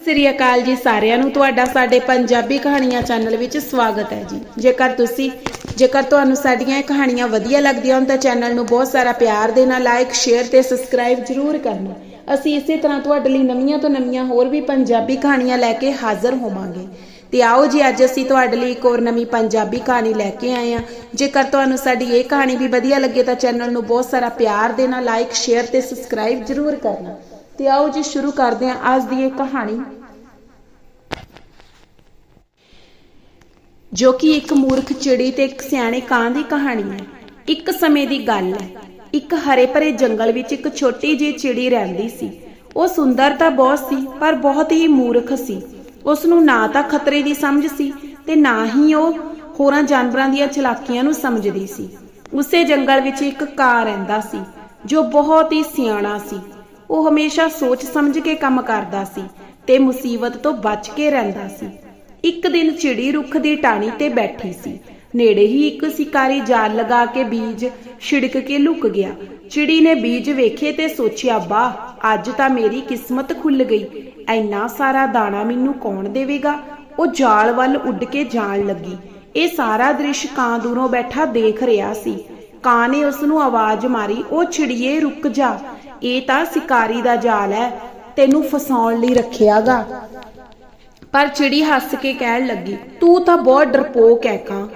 ਸ੍ਰੀ ਅਕਾਲ ਜੀ ਸਾਰਿਆਂ ਨੂੰ। ਤੁਹਾਡਾ ਸਾਡੇ ਪੰਜਾਬੀ ਕਹਾਣੀਆਂ ਚੈਨਲ ਵਿੱਚ ਸਵਾਗਤ ਹੈ ਜੀ। ਜੇਕਰ ਤੁਸੀਂ ਜੇਕਰ ਤੁਹਾਨੂੰ ਸਾਡੀਆਂ ਇਹ ਕਹਾਣੀਆਂ ਵਧੀਆ ਲੱਗਦੀਆਂ ਹੋਣ ਤਾਂ ਚੈਨਲ ਨੂੰ ਬਹੁਤ ਸਾਰਾ ਪਿਆਰ ਦੇਣਾ ਲਾਈਕ ਸ਼ੇਅਰ ਤੇ ਸਬਸਕ੍ਰਾਈਬ ਜ਼ਰੂਰ ਕਰਨਾ। ਅਸੀਂ ਇਸੇ ਤਰ੍ਹਾਂ ਤੁਹਾਡੇ ਲਈ ਨਵੀਆਂ ਤੋਂ ਨਵੀਆਂ ਹੋਰ ਵੀ ਪੰਜਾਬੀ ਕਹਾਣੀਆਂ ਲੈ ਕੇ ਹਾਜ਼ਰ ਹੋਵਾਂਗੇ। ਤੇ ਆਓ ਜੀ, ਅੱਜ ਅਸੀਂ ਤੁਹਾਡੇ ਲਈ ਇੱਕ ਹੋਰ ਨਵੀਂ ਪੰਜਾਬੀ ਕਹਾਣੀ ਲੈ ਕੇ ਆਏ ਹਾਂ। ਜੇਕਰ ਤੁਹਾਨੂੰ ਸਾਡੀ ਇਹ ਕਹਾਣੀ ਵੀ ਵਧੀਆ ਲੱਗੇ ਤਾਂ ਚੈਨਲ ਨੂੰ ਬਹੁਤ ਸਾਰਾ ਪਿਆਰ ਦੇਣਾ ਲਾਈਕ ਸ਼ੇਅਰ ਤੇ ਸਬਸਕ੍ਰਾਈਬ ਜ਼ਰੂਰ ਕਰਨਾ। ਤੇ ਆਓ ਜੀ ਸ਼ੁਰੂ ਕਰਦੇ ਹਾਂ ਅੱਜ ਦੀ ਇਹ ਕਹਾਣੀ। ਜੋ ਕਿ ਇੱਕ ਮੂਰਖ ਚਿੜੀ ਤੇ ਇੱਕ ਸਿਆਣੇ ਕਾਂ ਦੀ ਕਹਾਣੀ ਹੈ। ਇੱਕ ਸਮੇਂ ਦੀ ਗੱਲ ਹੈ। ਇੱਕ ਹਰੇ ਭਰੇ ਜੰਗਲ ਵਿੱਚ ਇੱਕ ਛੋਟੀ ਜਿਹੀ ਚਿੜੀ ਰਹਿੰਦੀ ਸੀ। ਉਹ ਸੁੰਦਰ ਤਾਂ ਬਹੁਤ ਸੀ, ਪਰ ਬਹੁਤ ਹੀ ਮੂਰਖ ਸੀ। ਉਸ ਨੂੰ ਨਾ ਤਾਂ ਖਤਰੇ ਦੀ ਸਮਝ ਸੀ ਤੇ ਨਾ ਹੀ ਉਹ ਹੋਰਾਂ ਜਾਨਵਰਾਂ ਦੀਆਂ ਚਲਾਕੀਆਂ ਨੂੰ ਸਮਝਦੀ ਸੀ। ਉਸੇ ਜੰਗਲ ਵਿੱਚ ਇੱਕ ਕਾਂ ਰਹਿੰਦਾ ਸੀ, ਜੋ ਬਹੁਤ ਹੀ ਸਿਆਣਾ ਸੀ। ਉਹ ਹਮੇਸ਼ਾ ਸੋਚ ਸਮਝ ਕੇ ਕੰਮ ਕਰਦਾ ਸੀ ਤੇ ਮੁਸੀਬਤ ਤੋਂ ਬਚ ਕੇ ਰਹਿੰਦਾ ਸੀ। ਇੱਕ ਦਿਨ ਚਿੜੀ ਰੁੱਖ ਦੀ ਟਾਹਣੀ ਤੇ ਬੈਠੀ ਸੀ। ਨੇੜੇ ਹੀ ਇੱਕ ਸ਼ਿਕਾਰੀ ਜਾਲ ਲਗਾ ਕੇ ਬੀਜ ਛਿੜਕ ਕੇ ਲੁਕ ਗਿਆ। ਚਿੜੀ ਨੇ ਬੀਜ ਵੇਖੇ ਤੇ ਸੋਚਿਆ, ਵਾਹ, ਅੱਜ ਤਾਂ ਮੇਰੀ ਕਿਸਮਤ ਖੁੱਲ ਗਈ। ਐਨਾ ਸਾਰਾ ਦਾਣਾ ਮੈਨੂੰ ਕੌਣ ਦੇਵੇਗਾ? ਉਹ ਜਾਲ ਵੱਲ ਉੱਡ ਕੇ ਜਾਣ ਲੱਗੀ। ਇਹ ਸਾਰਾ ਦ੍ਰਿਸ਼ ਕਾਂ ਦੂਰੋਂ ਬੈਠਾ ਦੇਖ ਰਿਹਾ ਸੀ। ਕਾਂ ਨੇ ਉਸ ਨੂੰ ਆਵਾਜ਼ ਮਾਰੀ, ਉਹ ਛਿੜੀਏ ਰੁਕ ਜਾ। ਇਹ ਤਾਂ ਸ਼ਿਕਾਰੀ ਦਾ ਜਾਲ ਹੈ, ਤੈਨੂੰ ਫਸਾਉਣ ਲਈ ਰੱਖਿਆਗਾ। ਪਰ ਚਿੜੀ ਹੱਸ ਕੇ ਕਹਿਣ ਲੱਗੀ, ਤੂੰ ਤਾਂ ਬਹੁਤ ਡਰਪੋਕ ਹੈ ਕਾਂ,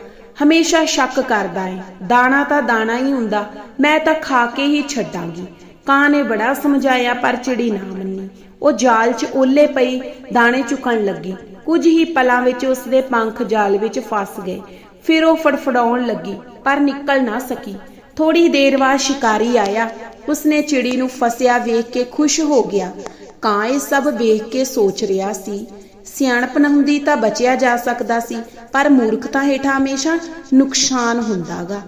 ਹਮੇਸ਼ਾ ਸ਼ੱਕ ਕਰਦਾ ਹੈ ਦਾਣਾ ਤਾਂ ਦਾਣਾ ਹੀ ਹੁੰਦਾ, ਮੈਂ ਤਾਂ ਖਾ ਕੇ ਹੀ ਛੱਡਾਂਗੀ। ਕਾਂ ਨੇ ਬੜਾ ਸਮਝਾਇਆ, ਪਰ ਚਿੜੀ ਨਾ ਮੰਨੀ। ਉਹ ਜਾਲ 'ਚ ਓਲੇ ਪਈ ਦਾਣੇ ਚੁਕਣ ਲੱਗੀ। ਕੁਝ ਹੀ ਪਲਾਂ ਵਿੱਚ ਉਸਦੇ ਪੰਖ ਜਾਲ ਵਿੱਚ ਫਸ ਗਏ। ਫਿਰ ਉਹ ਫੜਫੜਾਉਣ ਲੱਗੀ, ਪਰ ਨਿਕਲ ਨਾ ਸਕੀ। ਥੋੜੀ ਦੇਰ ਬਾਅਦ ਸ਼ਿਕਾਰੀ ਆਇਆ ਉਸਨੇ ਚਿੜੀ ਨੂੰ ਫਸਿਆ ਵੇਖ ਕੇ ਖੁਸ਼ ਹੋ ਗਿਆ। ਕਾਂ ਇਹ ਸਭ ਵੇਖ ਕੇ ਸੋਚ ਰਿਹਾ ਸੀ। ਸਿਆਣਪ ਨਾ ਹੁੰਦੀ ਤਾਂ ਬਚਿਆ ਜਾ ਸਕਦਾ ਸੀ, ਪਰ ਮੂਰਖਤਾ ਹੇਠਾਂ ਹਮੇਸ਼ਾ ਨੁਕਸਾਨ ਹੁੰਦਾਗਾ।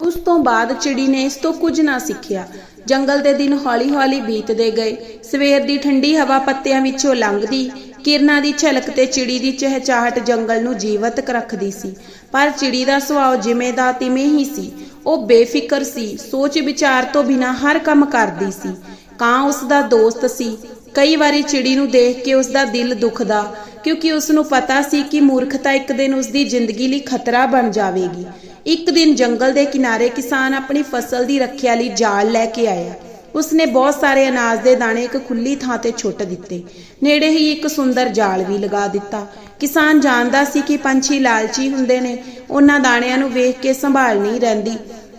ਉਸ ਤੋਂ ਬਾਅਦ ਚਿੜੀ ਨੇ ਇਸ ਤੋਂ ਕੁਝ ਨਾ ਸਿੱਖਿਆ। ਜੰਗਲ ਦੇ ਦਿਨ ਹੌਲੀ-ਹੌਲੀ ਬੀਤਦੇ ਗਏ। ਸਵੇਰ ਦੀ ਠੰਡੀ ਹਵਾ ਪੱਤਿਆਂ ਵਿੱਚੋਂ ਲੰਘਦੀ, ਕਿਰਨਾਂ ਦੀ ਝਲਕ ਤੇ ਚਿੜੀ ਦੀ ਚਹਿਚਾਹਟ ਜੰਗਲ ਨੂੰ ਜੀਵਤ ਰੱਖਦੀ ਸੀ। ਪਰ ਚਿੜੀ ਦਾ ਸੁਭਾਅ ਜਿਵੇਂ ਦਾ ਤਿਵੇਂ ਹੀ ਸੀ। ਉਹ ਬੇਫਿਕਰ ਸੀ, ਸੋਚ ਵਿਚਾਰ ਤੋਂ ਬਿਨਾਂ ਹਰ ਕੰਮ ਕਰਦੀ ਸੀ। ਕਾਂ ਉਸ ਦਾ ਦੋਸਤ ਸੀ। ਕਈ ਵਾਰੀ ਚਿੜੀ ਨੂੰ ਦੇਖ ਕੇ ਉਸ ਦਾ ਦਿਲ ਦੁਖਦਾ, ਕਿਉਂਕਿ ਉਸ ਨੂੰ ਪਤਾ ਸੀ ਕਿ ਮੂਰਖਤਾ ਇੱਕ ਦਿਨ ਉਸ ਦੀ ਜ਼ਿੰਦਗੀ ਲਈ ਖਤਰਾ ਬਣ ਜਾਵੇਗੀ। ਇੱਕ ਦਿਨ ਜੰਗਲ ਦੇ ਕਿਨਾਰੇ ਕਿਸਾਨ ਆਪਣੀ ਫਸਲ ਦੀ ਰੱਖਿਆ ਲਈ ਜਾਲ ਲੈ ਕੇ ਆਇਆ। ਉਸਨੇ ਬਹੁਤ ਸਾਰੇ ਅਨਾਜ ਦੇ ਦਾਣੇ ਇੱਕ ਖੁੱਲੀ ਥਾਂ ਤੇ ਛੁੱਟ ਦਿੱਤੇ। ਨੇੜੇ ਹੀ ਇੱਕ ਸੁੰਦਰ ਜਾਲ ਵੀ ਲਗਾ ਦਿੱਤਾ। ਕਿਸਾਨ ਜਾਣਦਾ ਸੀ ਕਿ ਪੰਛੀ ਲਾਲਚੀ ਹੁੰਦੇ ਨੇ। ਉਹਨਾਂ ਦਾਣਿਆਂ ਨੂੰ ਵੇਖ ਕੇ ਸੰਭਾਲ ਨਹੀਂ ਰਹਿੰਦੀ।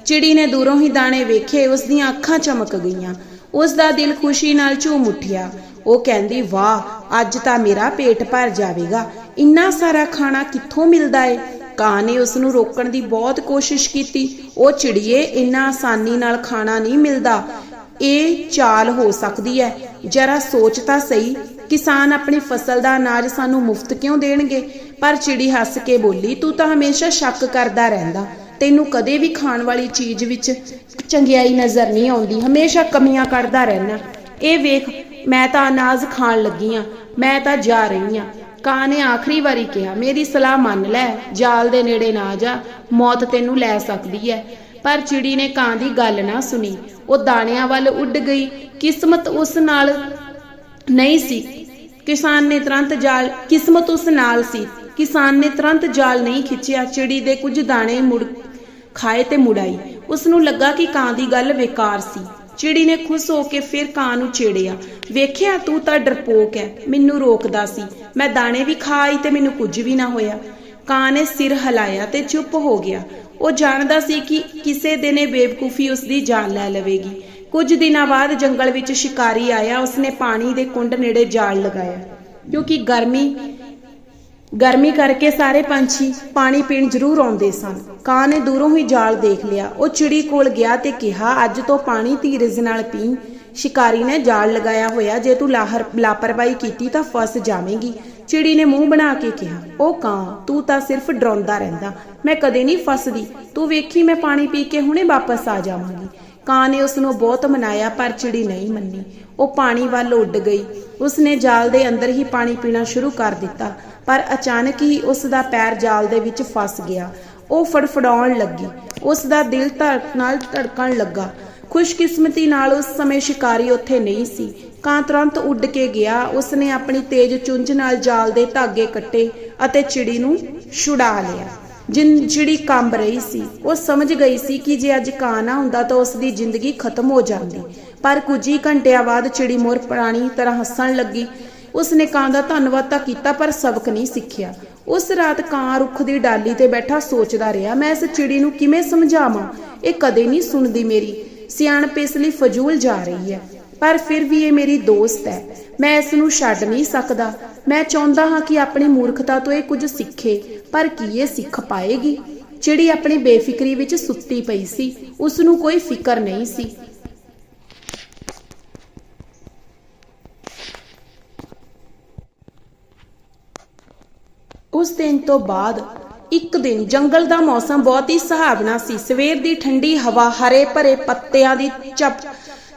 ਚਿੜੀ ਨੇ ਦੂਰੋਂ ਹੀ ਦਾਣੇ ਵੇਖੇ, ਉਸ ਦੀਆਂ ਅੱਖਾਂ ਚਮਕ ਗਈਆਂ। ਉਸ ਦਾ ਦਿਲ ਖੁਸ਼ੀ ਨਾਲ ਝੂਮ ਉੱਠਿਆ। ਉਹ ਕਹਿੰਦੀ, ਵਾਹ, ਅੱਜ ਤਾਂ ਮੇਰਾ ਪੇਟ ਭਰ ਜਾਵੇਗਾ। ਇੰਨਾ ਸਾਰਾ ਖਾਣਾ ਕਿੱਥੋਂ ਮਿਲਦਾ ਏ? ਕਾਂ ਨੇ ਉਸ ਨੂੰ ਰੋਕਣ ਦੀ ਬਹੁਤ ਕੋਸ਼ਿਸ਼ ਕੀਤੀ। ਉਹ ਚਿੜੀਏ, ਇੰਨਾ ਆਸਾਨੀ ਨਾਲ ਖਾਣਾ ਨਹੀਂ ਮਿਲਦਾ। ਇਹ ਚਾਲ ਹੋ ਸਕਦੀ ਹੈ। ਜਰਾ ਸੋਚ ਤਾਂ ਸਹੀ। ਕਿਸਾਨ ਆਪਣੀ ਫਸਲ ਦਾ ਅਨਾਜ ਸਾਨੂੰ ਮੁਫਤ ਕਿਉਂ ਦੇਣਗੇ? ਪਰ ਚਿੜੀ ਹੱਸ ਕੇ ਬੋਲੀ, ਤੂੰ ਤਾਂ ਹਮੇਸ਼ਾ ਸ਼ੱਕ ਕਰਦਾ ਰਹਿੰਦਾ। ਤੈਨੂੰ ਕਦੇ ਵੀ ਖਾਣ ਵਾਲੀ ਚੀਜ਼ ਵਿੱਚ ਚੰਗਿਆਈ ਨਜ਼ਰ ਨਹੀਂ ਆਉਂਦੀ। ਹਮੇਸ਼ਾ ਕਮੀਆਂ ਕੱਢਦਾ ਰਹਿਣਾ ਇਹ ਵੇਖ, ਮੈਂ ਤਾਂ ਅਨਾਜ ਖਾਣ ਲੱਗੀ ਆ। ਮੈਂ ਤਾਂ ਜਾ ਰਹੀ ਆ। ਕਾਂ ਨੇ ਆਖਰੀ ਵਾਰੀ ਕਿਹਾ, ਮੇਰੀ ਸਲਾਹ ਮੰਨ ਲੈ। ਜਾਲ ਦੇ ਨੇੜੇ ਨਾ ਜਾ। ਮੌਤ ਤੈਨੂੰ ਲੈ ਸਕਦੀ ਹੈ ਪਰ ਚਿੜੀ ਨੇ ਕਾਂ ਦੀ ਗੱਲ ਨਾ ਸੁਣੀ। ਉਹ ਦਾਣਿਆਂ ਵੱਲ ਉੱਡ ਗਈ। ਕਿਸਮਤ ਉਸ ਨਾਲ ਨਹੀਂ ਸੀ। ਕਿਸਾਨ ਨੇ ਤੁਰੰਤ ਜਾਲ, ਕਿਸਮਤ ਉਸ ਨਾਲ ਸੀ। ਕਿਸਾਨ ਨੇ ਤੁਰੰਤ ਜਾਲ ਨਹੀਂ ਖਿੱਚਿਆ, ਚਿੜੀ ਦੇ ਕੁਝ ਦਾਣੇ ਮੁੜ ਖਾਏ ਤੇ ਮੁੜਾਈ ਉਸ ਨੂੰ ਲੱਗਾ ਕਿ ਕਾਂ ਦੀ ਗੱਲ ਬੇਕਾਰ ਸੀ। ਚਿੜੀ ਨੇ ਖੁਸ਼ ਹੋ ਕੇ ਫਿਰ ਕਾਂ ਨੂੰ ਛੇੜਿਆ। ਵੇਖਿਆ, ਤੂੰ ਤਾਂ ਡਰਪੋਕ ਹੈ ਮੈਨੂੰ ਰੋਕਦਾ ਸੀ। ਮੈਂ ਦਾਣੇ ਵੀ ਖਾ ਆਈ ਤੇ ਮੈਨੂੰ ਕੁਝ ਵੀ ਨਾ ਹੋਇਆ ਕਾਂ ਨੇ ਸਿਰ ਹਿਲਾਇਆ ਤੇ ਚੁੱਪ ਹੋ ਗਿਆ। ਉਹ ਜਾਣਦਾ ਸੀ ਕਿ ਕਿਸੇ ਦਿਨ ਇਹ ਬੇਵਕੂਫੀ ਉਸ ਦੀ ਜਾਨ ਲੈ ਲਵੇਗੀ। ਕੁਝ ਦਿਨਾਂ ਬਾਅਦ ਜੰਗਲ ਵਿੱਚ ਸ਼ਿਕਾਰੀ ਆਇਆ, ਉਸਨੇ ਪਾਣੀ ਦੇ ਕੁੰਡ ਨੇੜੇ ਜਾਲ ਲਗਾਇਆ। ਕਿਉਂਕਿ ਗਰਮੀ ਗਰਮੀ ਕਰਕੇ ਸਾਰੇ ਪੰਛੀ ਪਾਣੀ ਪੀਣ ਜ਼ਰੂਰ ਆਉਂਦੇ ਸਨ। ਕਾਂ ਨੇ ਦੂਰੋਂ ਹੀ ਜਾਲ ਦੇਖ ਲਿਆ। ਉਹ ਚਿੜੀ ਕੋਲ ਗਿਆ ਤੇ ਕਿਹਾ, ਅੱਜ ਤੋਂ ਪਾਣੀ ਧੀਰਜ ਨਾਲ ਪੀ। ਸ਼ਿਕਾਰੀ ਨੇ ਜਾਲ ਲਗਾਇਆ ਹੋਇਆ, ਜੇ ਤੂੰ ਲਾਹਰ, ਲਾਪਰਵਾਹੀ ਕੀਤੀ ਤਾਂ ਫਸ ਜਾਵੇਂਗੀ। ਚਿੜੀ ਨੇ ਮੂੰਹ ਬਣਾ ਕੇ ਕਿਹਾ, ਉਹ ਕਾਂ, ਤੂੰ ਤਾਂ ਸਿਰਫ ਡਰਾਉਂਦਾ ਰਹਿੰਦਾ। ਮੈਂ ਕਦੇ ਨਹੀਂ ਫਸਦੀ। ਤੂੰ ਵੇਖੀ ਮੈਂ ਪਾਣੀ ਪੀ ਕੇ ਹੁਣੇ ਵਾਪਸ ਆ ਜਾਵਾਂਗੀ। ਕਾਂ ਨੇ ਉਸ ਨੂੰ ਬਹੁਤ ਮਨਾਇਆ, ਪਰ ਚਿੜੀ ਨਹੀਂ ਮੰਨੀ। ਉਹ ਪਾਣੀ ਵੱਲ ਉੱਡ ਗਈ। ਉਸਨੇ ਜਾਲ ਦੇ ਅੰਦਰ ਹੀ ਪਾਣੀ ਪੀਣਾ ਸ਼ੁਰੂ ਕਰ ਦਿੱਤਾ, ਪਰ ਅਚਾਨਕ ਹੀ ਉਸ ਦਾ ਪੈਰ ਜਾਲ ਦੇ ਵਿੱਚ ਫਸ ਗਿਆ। ਉਹ ਫੜਫੜਾਉਣ ਲੱਗੀ। ਉਸ ਦਾ ਦਿਲ ਧੜਕ ਨਾਲ ਧੜਕਣ ਲੱਗਾ। ਖੁਸ਼ਕਿਸਮਤੀ ਨਾਲ ਉਸ ਸਮੇਂ ਸ਼ਿਕਾਰੀ ਉੱਥੇ ਨਹੀਂ ਸੀ। ਕਾਂ ਤੁਰੰਤ ਉੱਡ ਕੇ ਗਿਆ। ਉਸਨੇ ਆਪਣੀ ਤੇਜ਼ ਚੁੰਝ ਨਾਲ ਜਾਲ ਦੇ ਧਾਗੇ ਕੱਟੇ ਅਤੇ ਚਿੜੀ ਨੂੰ ਛੁਡਾ ਲਿਆ। ਜਿਨ ਚਿੜੀ ਕੰਬ ਰਹੀ ਸੀ, ਉਹ ਸਮਝ ਗਈ ਸੀ ਕਿ ਜੇ ਅੱਜ ਕਾਂ ਨਾ ਹੁੰਦਾ ਤਾਂ ਉਸ ਦੀ ਜ਼ਿੰਦਗੀ ਖਤਮ ਹੋ ਜਾਂਦੀ। ਪਰ ਕੁਝ ਹੀ ਘੰਟਿਆਂ ਬਾਅਦ ਚਿੜੀ ਮੋਰ ਪੁਰਾਣੀ ਤਰ੍ਹਾਂ ਹੱਸਣ ਲੱਗੀ। ਉਸਨੇ ਕਾਂ ਦਾ ਧੰਨਵਾਦ ਤਾਂ ਕੀਤਾ, ਪਰ ਸਬਕ ਨਹੀਂ ਸਿੱਖਿਆ। ਉਸ ਰਾਤ ਕਾਂ ਰੁੱਖ ਦੀ ਡਾਲੀ ਤੇ ਬੈਠਾ ਸੋਚਦਾ ਰਿਹਾ, ਮੈਂ ਇਸ ਚਿੜੀ ਨੂੰ ਕਿਵੇਂ ਸਮਝਾਵਾਂ? ਇਹ ਕਦੇ ਨਹੀਂ ਸੁਣਦੀ ਮੇਰੀ। ਸਿਆਣਪ ਇਸ ਲਈ ਫਜ਼ੂਲ ਜਾ ਰਹੀ ਹੈ। ਪਰ ਫਿਰ ਵੀ ਇਹ ਮੇਰੀ ਦੋਸਤ ਹੈ। ਮੈਂ ਇਸ ਨੂੰ ਛੱਡ ਨਹੀਂ ਸਕਦਾ। ਮੈਂ ਚਾਹੁੰਦਾ ਹਾਂ ਕਿ ਆਪਣੀ ਮੂਰਖਤਾ ਤੋਂ ਇਹ ਕੁਝ ਸਿੱਖੇ, ਪਰ ਕੀ ਇਹ ਸਿੱਖ ਪਾਏਗੀ? ਚਿੜੀ ਆਪਣੀ ਬੇਫਿਕਰੀ ਵਿੱਚ ਸੁੱਤੀ ਪਈ ਸੀ ਉਸ ਨੂੰ ਕੋਈ ਫਿਕਰ ਨਹੀਂ ਸੀ। ਉਸ ਦਿਨ ਤੋਂ ਬਾਅਦ, ਇੱਕ ਦਿਨ ਜੰਗਲ ਦਾ ਮੌਸਮ ਬਹੁਤ ਹੀ ਸੁਹਾਵਣਾ ਸੀ। ਸਵੇਰ ਦੀ ਠੰਡੀ ਹਵਾ, ਹਰੇ ਭਰੇ ਪੱਤਿਆਂ ਦੀ ਚਪ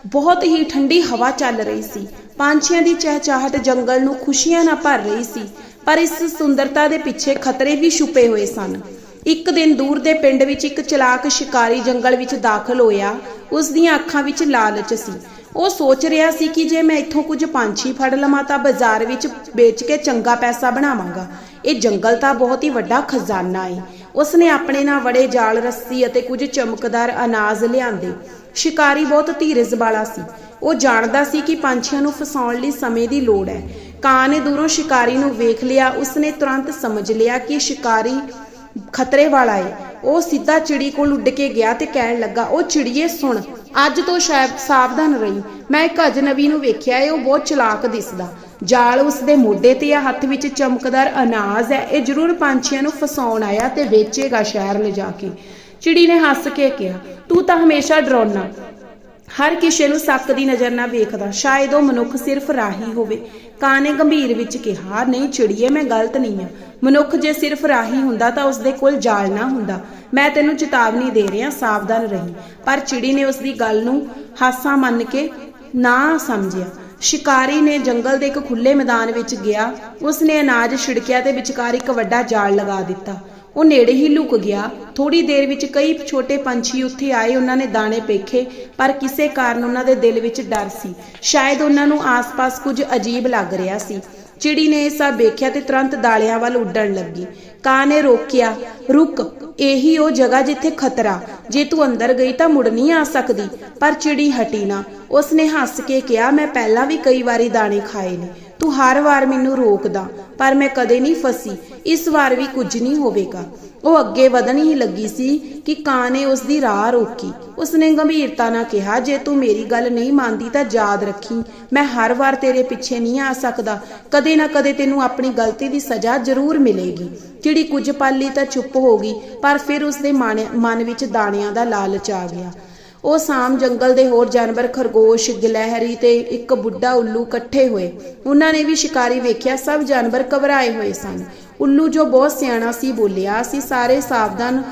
ਬਹੁਤ ਹੀ ਠੰਡੀ ਹਵਾ ਚੱਲ ਰਹੀ ਸੀ। ਪੰਛੀਆਂ ਦੀ ਚਹਿਚਹਾਟ ਜੰਗਲ ਨੂੰ ਖੁਸ਼ੀਆਂ ਨਾਲ ਭਰ ਰਹੀ ਸੀ, ਪਰ ਇਸ ਸੁੰਦਰਤਾ ਦੇ ਪਿੱਛੇ ਖਤਰੇ ਵੀ ਛੁਪੇ ਹੋਏ ਸਨ। ਇੱਕ ਦਿਨ ਦੂਰ ਦੇ ਪਿੰਡ ਵਿੱਚ ਇੱਕ ਚਲਾਕ ਸ਼ਿਕਾਰੀ ਜੰਗਲ ਵਿੱਚ ਦਾਖਲ ਹੋਇਆ, ਉਸ ਦੀਆਂ ਅੱਖਾਂ ਵਿੱਚ ਲਾਲਚ ਸੀ। ਉਹ ਸੋਚ ਰਿਹਾ ਸੀ ਕਿ ਜੇ ਮੈਂ ਇੱਥੋਂ ਕੁਝ ਪੰਛੀ ਫੜ ਲਵਾਂ ਤਾਂ ਬਾਜ਼ਾਰ ਵਿੱਚ ਵੇਚ ਕੇ ਚੰਗਾ ਪੈਸਾ ਬਣਾਵਾਂਗਾ। ਇਹ ਜੰਗਲ ਤਾਂ ਬਹੁਤ ਹੀ ਵੱਡਾ ਖਜ਼ਾਨਾ ਹੈ ਉਸਨੇ ਆਪਣੇ ਨਾਲ ਵੜੇ ਜਾਲ ਰੱਸੀ ਅਤੇ ਕੁਝ ਚਮਕਦਾਰ ਅਨਾਜ ਲਿਆਂਦੇ। ਸ਼ਿਕਾਰੀ ਬਹੁਤ ਧੀਰਜ ਵਾਲਾ ਸੀ। ਉਹ ਜਾਣਦਾ ਸੀ ਕਿ ਪੰਛੀਆਂ ਨੂੰ ਫਸਾਉਣ ਲਈ ਸਮੇਂ ਦੀ ਲੋੜ ਹੈ। ਕਾਂ ਨੇ ਦੂਰੋਂ ਸ਼ਿਕਾਰੀ ਨੂੰ ਵੇਖ ਲਿਆ। ਉਸਨੇ ਤੁਰੰਤ ਸਮਝ ਲਿਆ ਕਿ ਸ਼ਿਕਾਰੀ ਖਤਰੇ ਵਾਲਾ ਹੈ ਉਹ ਸਿੱਧਾ ਚਿੜੀ ਕੋਲ ਉੱਡ ਕੇ ਗਿਆ ਤੇ ਕਹਿਣ ਲੱਗਾ, ਉਹ ਚਿੜੀਏ, ਸੁਣ। ਅੱਜ ਤੋਂ ਸ਼ਾਇਦ ਸਾਵਧਾਨ ਰਹੀ। ਮੈਂ ਇੱਕ ਅਜਨਬੀ ਨੂੰ ਵੇਖਿਆ ਏ। ਉਹ ਬਹੁਤ ਚਲਾਕ ਦਿਸਦਾ। ਜਾਲ ਉਸਦੇ ਮੋਢੇ ਤੇ ਆ। ਹੱਥ ਵਿੱਚ ਚਮਕਦਾਰ ਅਨਾਜ ਹੈ। ਇਹ ਜ਼ਰੂਰ ਪੰਛੀਆਂ ਨੂੰ ਫਸਾਉਣ ਆਇਆ ਤੇ ਵੇਚੇਗਾ ਸ਼ਹਿਰ ਲਿਜਾ ਕੇ। ਚਿੜੀ ਨੇ ਹੱਸ ਕੇ ਕਿਹਾ, ਤੂੰ ਤਾਂ ਹਮੇਸ਼ਾ ਡਰਾਉਣਾ। ਹਰ ਕਿਸੇ ਨੂੰ ਸੱਕ ਦੀ ਨਜ਼ਰ ਨਾਲ ਵੇਖਦਾ। ਸ਼ਾਇਦ ਉਹ ਮਨੁੱਖ ਸਿਰਫ ਰਾਹੀ ਹੋਵੇ। ਕਾਂ ਨੇ ਗੰਭੀਰ ਵਿੱਚ ਕਿਹਾ, ਨਹੀਂ ਚਿੜੀਏ, ਮੈਂ ਗਲਤ ਨਹੀਂ ਹਾਂ। ਮਨੁੱਖ ਜੇ ਸਿਰਫ ਰਾਹੀ ਹੁੰਦਾ ਤਾਂ ਉਸ ਦੇ ਕੋਲ ਜਾਲ ਨਾ ਹੁੰਦਾ। ਮੈਂ ਤੈਨੂੰ ਚੇਤਾਵਨੀ ਦੇ ਰਿਹਾ, ਸਾਵਧਾਨ ਰਹੀ। ਪਰ ਚਿੜੀ ਨੇ ਉਸ ਦੀ ਗੱਲ ਨੂੰ ਹਾਸਾ ਮੰਨ ਕੇ ਨਾ ਸਮਝਿਆ। ਸ਼ਿਕਾਰੀ ਨੇ ਜੰਗਲ ਦੇ ਇੱਕ ਖੁੱਲੇ ਮੈਦਾਨ ਵਿੱਚ ਗਿਆ। ਉਸਨੇ ਅਨਾਜ ਛਿੜਕਿਆ ਤੇ ਵਿਚਕਾਰ ਇੱਕ ਵੱਡਾ ਜਾਲ ਲਗਾ ਦਿੱਤਾ। ਉਹ ਨੇੜੇ ਹੀ ਲੁਕ ਗਿਆ। ਥੋੜੀ ਦੇਰ ਵਿੱਚ ਕਈ ਛੋਟੇ ਪੰਛੀ ਉੱਥੇ ਆਏ, ਉਹਨਾਂ ਨੇ ਦਾਣੇ ਪੇਖੇ, ਪਰ ਕਿਸੇ ਕਾਰਨ ਉਹਨਾਂ ਦੇ ਦਿਲ ਵਿੱਚ ਡਰ ਸੀ। ਸ਼ਾਇਦ ਉਹਨਾਂ ਨੂੰ ਆਸ-ਪਾਸ ਕੁਝ ਅਜੀਬ ਲੱਗ ਰਿਹਾ ਸੀ। ਚਿੜੀ ਨੇ ਇਹ ਸਭ ਵੇਖਿਆ ਤੇ ਤੁਰੰਤ ਦਾਲਿਆਂ ਵੱਲ ਉੱਡਣ ਲੱਗੀ। ਕਾਂ ਨੇ ਰੋਕਿਆ, ਰੁਕ, ਇਹੀ ਉਹ ਜਗ੍ਹਾ ਜਿੱਥੇ ਖਤਰਾ। ਜੇ ਤੂੰ ਅੰਦਰ ਗਈ ਤਾਂ ਮੁੜ ਨਹੀਂ ਆ ਸਕਦੀ। ਪਰ ਚਿੜੀ ਹਟੀ ਨਾ। ਉਸਨੇ ਹੱਸ ਕੇ ਕਿਹਾ, ਮੈਂ ਪਹਿਲਾਂ ਵੀ ਕਈ ਵਾਰੀ ਦਾਣੇ ਖਾਏ ਨੇ। ਤੂੰ ਹਰ ਵਾਰ ਮੈਨੂੰ ਰੋਕਦਾ, ਪਰ ਮੈਂ ਕਦੇ ਨਹੀਂ ਫਸੀ। ਇਸ ਵਾਰ ਵੀ ਕੁਝ ਨਹੀਂ ਹੋਵੇਗਾ। ਉਹ ਅੱਗੇ ਵਧਣ ਹੀ ਲੱਗੀ ਸੀ ਕਿ ਕਾਂ ਨੇ ਉਸ ਦੀ ਰਾਹ ਰੋਕੀ। ਉਸਨੇ ਗੰਭੀਰਤਾ ਨਾਲ ਕਿਹਾ, ਜੇ ਤੂੰ ਮੇਰੀ ਗੱਲ ਨਹੀਂ ਮੰਨਦੀ ਤਾਂ ਯਾਦ ਰੱਖੀ। ਮੈਂ ਹਰ ਵਾਰ ਤੇਰੇ ਪਿੱਛੇ ਨਹੀਂ ਆ ਸਕਦਾ। ਕਦੇ ਨਾ ਕਦੇ ਤੈਨੂੰ ਆਪਣੀ ਗਲਤੀ ਦੀ ਸਜ਼ਾ ਜ਼ਰੂਰ ਮਿਲੇਗੀ। ਚਿੜੀ ਕੁਝ ਪਲ ਲਈ ਤਾਂ ਚੁੱਪ ਹੋ ਗਈ, ਪਰ ਫਿਰ ਉਸਦੇ ਮਨ ਮਨ ਵਿੱਚ ਦਾਣਿਆਂ ਦਾ ਲਾਲਚ ਆ ਗਿਆ। ਉਹ ਸਾਮ ਜੰਗਲ ਦੇ ਹੋਰ ਜਾਨਵਰ, ਖਰਗੋਸ਼, ਗਿਲਹਰੀ ਤੇ ਇੱਕ ਬੁੱਢਾ ਉੱਲੂ ਇਕੱਠੇ ਹੋਏ। ਉਹਨਾਂ ਨੇ ਵੀ ਸ਼ਿਕਾਰੀ ਵੇਖਿਆ, ਸਭ ਜਾਨਵਰ ਘਬਰਾਏ ਹੋਏ ਸਨ। ਉੱਲੂ ਜੋ ਬਹੁਤ ਸਿਆਣਾ ਸੀ, ਬੋਲਿਆ, ਅਸੀਂ ਸਾਰੇ ਸਾਵਧਾਨ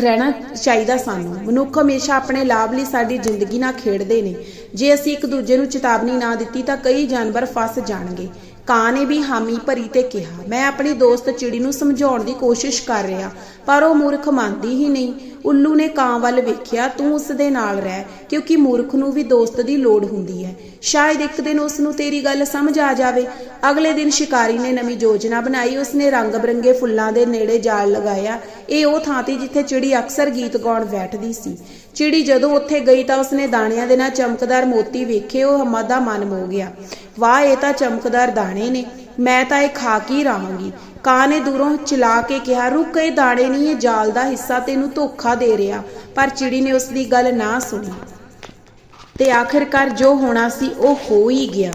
ਰਹਿਣਾ ਚਾਹੀਦਾ ਸਾਨੂੰ। ਮਨੁੱਖ ਹਮੇਸ਼ਾ ਆਪਣੇ ਲਾਭ ਲਈ ਸਾਡੀ ਜ਼ਿੰਦਗੀ ਨਾਲ ਖੇਡਦੇ ਨੇ। ਜੇ ਅਸੀਂ ਇੱਕ ਦੂਜੇ ਨੂੰ ਚੇਤਾਵਨੀ ਨਾ ਦਿੱਤੀ, ਤਾਂ ਕਈ ਜਾਨਵਰ ਫਸ ਜਾਣਗੇ। ਕਾਂ ਨੇ ਵੀ ਹਾਮੀ ਭਰੀ ਤੇ ਕਿਹਾ, ਮੈਂ ਆਪਣੀ ਦੋਸਤ ਚਿੜੀ ਨੂੰ ਸਮਝਾਉਣ ਦੀ ਕੋਸ਼ਿਸ਼ ਕਰ ਰਿਹਾ। ਪਰ ਉਹ ਮੂਰਖ ਮੰਨਦੀ ਹੀ ਨਹੀਂ। ਉੱਲੂ ਨੇ ਕਾਂ ਵੱਲ ਵੇਖਿਆ, ਤੂੰ ਉਸ ਦੇ ਨਾਲ ਰਹਿ, ਕਿਉਂਕਿ ਮੂਰਖ ਨੂੰ ਵੀ ਦੋਸਤ ਦੀ ਲੋੜ ਹੁੰਦੀ ਹੈ। ਸ਼ਾਇਦ ਇੱਕ ਦਿਨ ਉਸ ਨੂੰ ਤੇਰੀ ਗੱਲ ਸਮਝ ਆ ਜਾਵੇ। ਅਗਲੇ ਦਿਨ ਸ਼ਿਕਾਰੀ ਨੇ ਨਵੀਂ ਯੋਜਨਾ ਬਣਾਈ। ਉਸਨੇ ਰੰਗ ਬਰੰਗੇ ਫੁੱਲਾਂ ਦੇ ਨੇੜੇ ਜਾਲ ਲਗਾਇਆ। ਇਹ ਉਹ ਥਾਂ ਤੇ ਜਿੱਥੇ ਚਿੜੀ ਅਕਸਰ ਗੀਤ ਗਾਉਣ ਬੈਠਦੀ ਸੀ। ਚਿੜੀ ਜਦੋਂ ਉੱਥੇ ਗਈ ਤਾਂ ਉਸਨੇ ਦਾਣਿਆਂ ਦੇ ਨਾਲ ਚਮਕਦਾਰ ਮੋਤੀ ਵੇਖੇ। ਉਹ ਹਮਾ ਦਾ ਮਨ ਮੋਹ ਗਿਆ। ਵਾਹ, ਇਹ ਤਾਂ ਚਮਕਦਾਰ ਦਾਣੇ ਨੇ। ਮੈਂ ਤਾਂ ਇਹ ਖਾ ਕੇ ਹੀ ਰਹਾਂਗੀ ਕਾਂ ਨੇ ਦੂਰੋਂ ਚਲਾ ਕੇ ਕਿਹਾ, ਰੁਕ ਇਹ ਦਾਣੇ ਨਹੀਂ, ਇਹ ਜਾਲ ਦਾ ਹਿੱਸਾ, ਤੈਨੂੰ ਧੋਖਾ ਦੇ ਰਿਹਾ। ਪਰ ਚਿੜੀ ਨੇ ਉਸ ਦੀ ਗੱਲ ਨਾ ਸੁਣੀ ਤੇ ਆਖਿਰਕਾਰ ਜੋ ਹੋਣਾ ਸੀ, ਉਹ ਹੋ ਹੀ ਗਿਆ।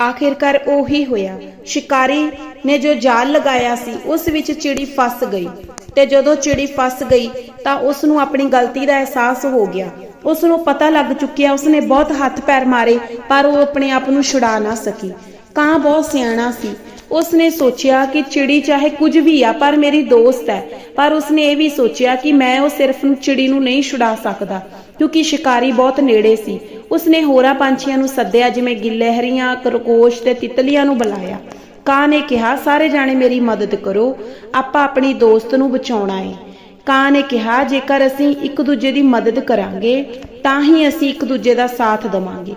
ਆਖਿਰਕਾਰ ਉਹੀ ਹੋਇਆ। ਸ਼ਿਕਾਰੀ ਨੇ ਜੋ ਜਾਲ ਲਗਾਇਆ ਸੀ, ਉਸ ਵਿੱਚ ਚਿੜੀ ਫਸ ਗਈ ਤੇ ਜਦੋਂ ਚਿੜੀ ਫਸ ਗਈ, ਤਾਂ ਉਸ ਨੂੰ ਆਪਣੀ ਗਲਤੀ ਦਾ ਅਹਿਸਾਸ ਹੋ ਗਿਆ। ਉਸ ਨੂੰ ਪਤਾ ਲੱਗ ਚੁੱਕਿਆ ਉਸਨੇ ਬਹੁਤ ਹੱਥ ਪੈਰ ਮਾਰੇ, ਪਰ ਉਹ ਆਪਣੇ ਆਪ ਨੂੰ ਛੁਡਾ ਨਾ ਸਕੀ। ਕਾਂ ਬਹੁਤ ਸਿਆਣਾ ਸੀ। ਉਸਨੇ ਸੋਚਿਆ ਕਿ ਚਿੜੀ ਚਾਹੇ ਕੁਝ ਵੀ ਆ, ਪਰ ਮੇਰੀ ਦੋਸਤ ਹੈ। ਪਰ ਉਸਨੇ ਇਹ ਵੀ ਸੋਚਿਆ ਕਿ ਮੈਂ ਉਹ ਸਿਰਫ ਨੂੰ ਚਿੜੀ ਨੂੰ ਨਹੀਂ ਛੁਡਾ ਸਕਦਾ, ਕਿਉਂਕਿ ਸ਼ਿਕਾਰੀ ਬਹੁਤ ਨੇੜੇ ਸੀ। ਉਸਨੇ ਹੋਰਾਂ ਪੰਛੀਆਂ ਨੂੰ ਸੱਦਿਆ, ਜਿਵੇਂ ਗਿੱਲਹਿਰੀਆਂ, ਕਰਕੋਸ਼ ਤੇ ਤਿਤਲੀਆਂ ਨੂੰ ਬੁਲਾਇਆ। ਕਾਂ ਨੇ ਕਿਹਾ, ਸਾਰੇ ਜਾਣੇ ਮੇਰੀ ਮਦਦ ਕਰੋ, ਆਪਾਂ ਆਪਣੀ ਦੋਸਤ ਨੂੰ ਬਚਾਉਣਾ ਏ ਕਾਂ ਨੇ ਕਿਹਾ, ਜੇਕਰ ਅਸੀਂ ਇੱਕ ਦੂਜੇ ਦੀ ਮਦਦ ਕਰਾਂਗੇ, ਤਾਂ ਹੀ ਅਸੀਂ ਇੱਕ ਦੂਜੇ ਦਾ ਸਾਥ ਦੇਵਾਂਗੇ।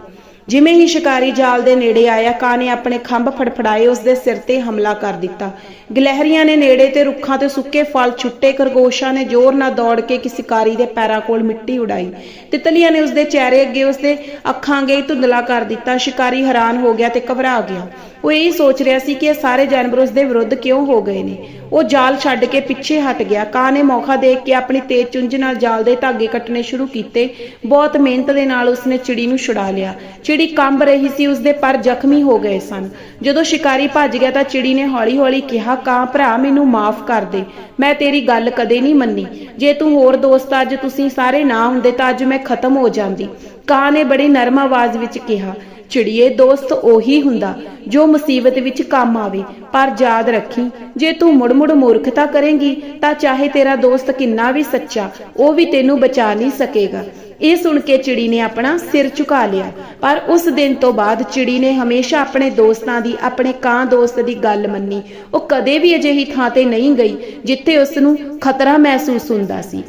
ਜਿਵੇਂ ਹੀ ਸ਼ਿਕਾਰੀ ਜਾਲ ਦੇ ਨੇੜੇ ਆਇਆ, ਕਾਂ ਨੇ ਆਪਣੇ ਖੰਭ ਫੜਫੜਾਏ, ਉਸ ਦੇ ਸਿਰ ਤੇ ਹਮਲਾ ਕਰ ਦਿੱਤਾ। ਗਲਹਿਰੀਆਂ ਨੇ ਨੇੜੇ ਤੇ ਰੁੱਖਾਂ ਤੇ ਸੁੱਕੇ ਫਲ ਛੁੱਟੇ, ਖਰਗੋਸ਼ਾਂ ਨੇ ਜ਼ੋਰ ਨਾਲ ਦੌੜ ਕੇ ਕਿ ਸ਼ਿਕਾਰੀ ਦੇ ਪੈਰਾਂ ਕੋਲ ਮਿੱਟੀ ਉਡਾਈ। ਤਿਤਲੀਆਂ ਨੇ ਉਸ ਦੇ ਚਿਹਰੇ ਅੱਗੇ ਉਸ ਦੇ ਅੱਖਾਂ ਅੱਗੇ ਧੁੰਦਲਾ ਕਰ ਦਿੱਤਾ। ਸ਼ਿਕਾਰੀ ਹੈਰਾਨ ਹੋ ਗਿਆ ਤੇ ਘਬਰਾ ਗਿਆ। ਉਹ ਇਹ ਸੋਚ ਰਿਹਾ ਸੀ ਕਿ ਇਹ ਸਾਰੇ ਜਾਨਵਰ ਉਸ ਦੇ ਵਿਰੁੱਧ ਕਿਉਂ ਹੋ ਗਏ ਨੇ। ਉਹ ਜਾਲ ਛੱਡ ਕੇ ਪਿੱਛੇ ਹਟ ਗਿਆ। ਕਾਂ ਨੇ ਮੌਕਾ ਦੇਖ ਕੇ ਆਪਣੀ ਤੇਜ਼ ਚੁੰਝ ਨਾਲ ਜਾਲ ਦੇ ਧਾਗੇ ਕੱਟਣੇ ਸ਼ੁਰੂ ਕੀਤੇ। ਬਹੁਤ ਮਿਹਨਤ ਦੇ ਨਾਲ ਉਸਨੇ ਚਿੜੀ ਨੂੰ ਛੁਡਾ ਲਿਆ। ਚਿੜੀ ਕੰਬ ਰਹੀ ਸੀ, ਉਸਦੇ ਪਰ ਜ਼ਖਮੀ ਹੋ ਗਏ ਸਨ। ਜਦੋਂ ਸ਼ਿਕਾਰੀ ਭੱਜ ਗਿਆ ਤਾਂ ਚਿੜੀ ਨੇ ਹੌਲੀ-ਹੌਲੀ ਕਿਹਾ, ਕਾਂ, ਭਰਾ, ਮੈਨੂੰ ਮਾਫ ਕਰ ਦੇ। ਮੈਂ ਤੇਰੀ ਗੱਲ ਕਦੇ ਨਹੀਂ ਮੰਨੀ। ਜੇ ਤੂੰ ਹੋਰ ਦੋਸਤ ਅੱਜ ਤੁਸੀਂ ਸਾਰੇ ਨਾ ਹੁੰਦੇ ਤਾਂ ਅੱਜ ਮੈਂ ਖਤਮ ਹੋ ਜਾਂਦੀ। ਕਾਂ ਨੇ ਬੜੀ ਨਰਮ ਆਵਾਜ਼ ਵਿੱਚ ਕਿਹਾ। ਚਿੜੀਏ ਦੋਸਤ ਉਹੀ ਹੁੰਦਾ, ਜੋ ਮੁਸੀਬਤ ਵਿੱਚ ਕੰਮ ਆਵੇ। ਪਰ ਯਾਦ ਰੱਖੀ, ਜੇ ਤੂੰ ਮੁੜ-ਮੁੜ ਮੂਰਖਤਾ ਕਰੇਂਗੀ, ਤਾਂ ਚਾਹੇ ਤੇਰਾ ਦੋਸਤ ਕਿੰਨਾ ਵੀ ਸੱਚਾ, ਉਹ ਵੀ ਤੈਨੂੰ ਬਚਾ ਨਹੀਂ ਸਕੇਗਾ। ਇਹ ਸੁਣ ਕੇ ਚਿੜੀ ਨੇ ਆਪਣਾ ਸਿਰ ਝੁਕਾ ਲਿਆ। ਪਰ ਉਸ ਦਿਨ ਤੋਂ ਬਾਅਦ ਚਿੜੀ ਨੇ ਹਮੇਸ਼ਾ ਆਪਣੇ ਦੋਸਤਾਂ ਦੀ, ਆਪਣੇ ਕਾਂ ਦੋਸਤ ਦੀ ਗੱਲ ਮੰਨੀ। ਉਹ ਕਦੇ ਵੀ ਅਜਿਹੀ ਥਾਂ ਤੇ ਨਹੀਂ ਗਈ, ਜਿੱਥੇ ਉਸ ਨੂੰ ਖਤਰਾ ਮਹਿਸੂਸ ਹੁੰਦਾ ਸੀ।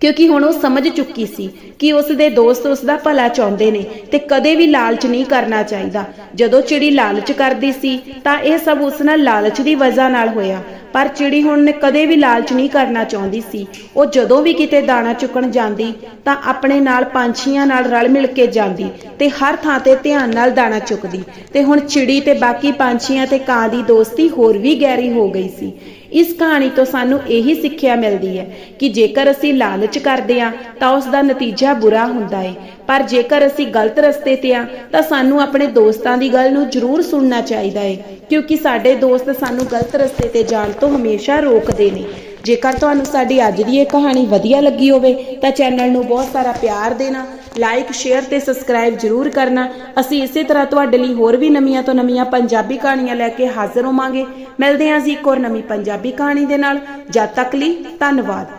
ਕਿਉਂਕਿ ਹੁਣ ਉਹ ਸਮਝ ਚੁੱਕੀ ਸੀ ਕਿ ਉਸ ਦੇ ਦੋਸਤ ਉਸ ਦਾ ਭਲਾ ਚਾਹੁੰਦੇ ਨੇ ਤੇ ਕਦੇ ਵੀ ਲਾਲਚ ਨਹੀਂ ਕਰਨਾ ਚਾਹੀਦਾ। ਜਦੋਂ ਚਿੜੀ ਲਾਲਚ ਕਰਦੀ ਸੀ, ਤਾਂ ਇਹ ਸਭ ਉਸ ਨਾਲ ਲਾਲਚ ਦੀ ਵਜ੍ਹਾ ਨਾਲ ਹੋਇਆ। ਪਰ ਚਿੜੀ ਹੁਣ ਨੇ ਕਦੇ ਵੀ ਲਾਲਚ ਨਹੀਂ ਕਰਨਾ ਚਾਹੁੰਦੀ ਸੀ। ਉਹ ਜਦੋਂ ਵੀ ਕਿਤੇ ਦਾਣਾ ਚੁੱਕਣ ਜਾਂਦੀ, ਤਾਂ ਆਪਣੇ ਨਾਲ ਪੰਛੀਆਂ ਨਾਲ ਰਲ ਮਿਲ ਕੇ ਜਾਂਦੀ ਤੇ ਹਰ ਥਾਂ ਤੇ ਧਿਆਨ ਨਾਲ ਦਾਣਾ ਚੁੱਕਦੀ ਤੇ ਹੁਣ ਚਿੜੀ ਤੇ ਬਾਕੀ ਪੰਛੀਆਂ ਤੇ ਕਾਂ ਦੀ ਦੋਸਤੀ ਹੋਰ ਵੀ ਗਹਿਰੀ ਹੋ ਗਈ ਸੀ। ਇਸ ਕਹਾਣੀ ਤੋਂ ਸਾਨੂੰ ਇਹੀ ਸਿੱਖਿਆ ਮਿਲਦੀ ਹੈ ਕਿ ਜੇਕਰ ਅਸੀਂ ਲਾਲਚ ਕਰਦੇ ਹਾਂ, ਤਾਂ ਉਸ ਦਾ ਨਤੀਜਾ ਬੁਰਾ ਹੁੰਦਾ ਹੈ ਪਰ ਜੇਕਰ ਅਸੀਂ ਗਲਤ ਰਸਤੇ ਤੇ ਆ ਤਾਂ ਸਾਨੂੰ ਆਪਣੇ ਦੋਸਤਾਂ ਦੀ ਗੱਲ ਨੂੰ ਜ਼ਰੂਰ ਸੁਣਨਾ ਚਾਹੀਦਾ ਹੈ ਕਿਉਂਕਿ ਸਾਡੇ ਦੋਸਤ ਸਾਨੂੰ ਗਲਤ ਰਸਤੇ ਤੇ ਜਾਣ ਤੋਂ ਹਮੇਸ਼ਾ ਰੋਕਦੇ ਨੇ। ਜੇਕਰ ਤੁਹਾਨੂੰ ਸਾਡੀ ਅੱਜ ਦੀ ਇਹ ਕਹਾਣੀ ਵਧੀਆ ਲੱਗੀ ਹੋਵੇ, ਤਾਂ ਚੈਨਲ ਨੂੰ ਬਹੁਤ ਸਾਰਾ ਪਿਆਰ ਦੇਣਾ ਲਾਈਕ ਸ਼ੇਅਰ ਤੇ ਸਬਸਕ੍ਰਾਈਬ ਜ਼ਰੂਰ ਕਰਨਾ। ਅਸੀਂ ਇਸੇ ਤਰ੍ਹਾਂ ਤੁਹਾਡੇ ਲਈ ਹੋਰ ਵੀ ਨਵੀਆਂ ਤੋਂ ਨਵੀਆਂ ਪੰਜਾਬੀ ਕਹਾਣੀਆਂ ਲੈ ਕੇ ਹਾਜ਼ਰ ਹੋਵਾਂਗੇ। ਮਿਲਦੇ ਹਾਂ ਜੀ ਇੱਕ ਹੋਰ ਨਵੀਂ ਪੰਜਾਬੀ ਕਹਾਣੀ ਦੇ ਨਾਲ। ਜਦ ਤੱਕ ਲਈ ਧੰਨਵਾਦ।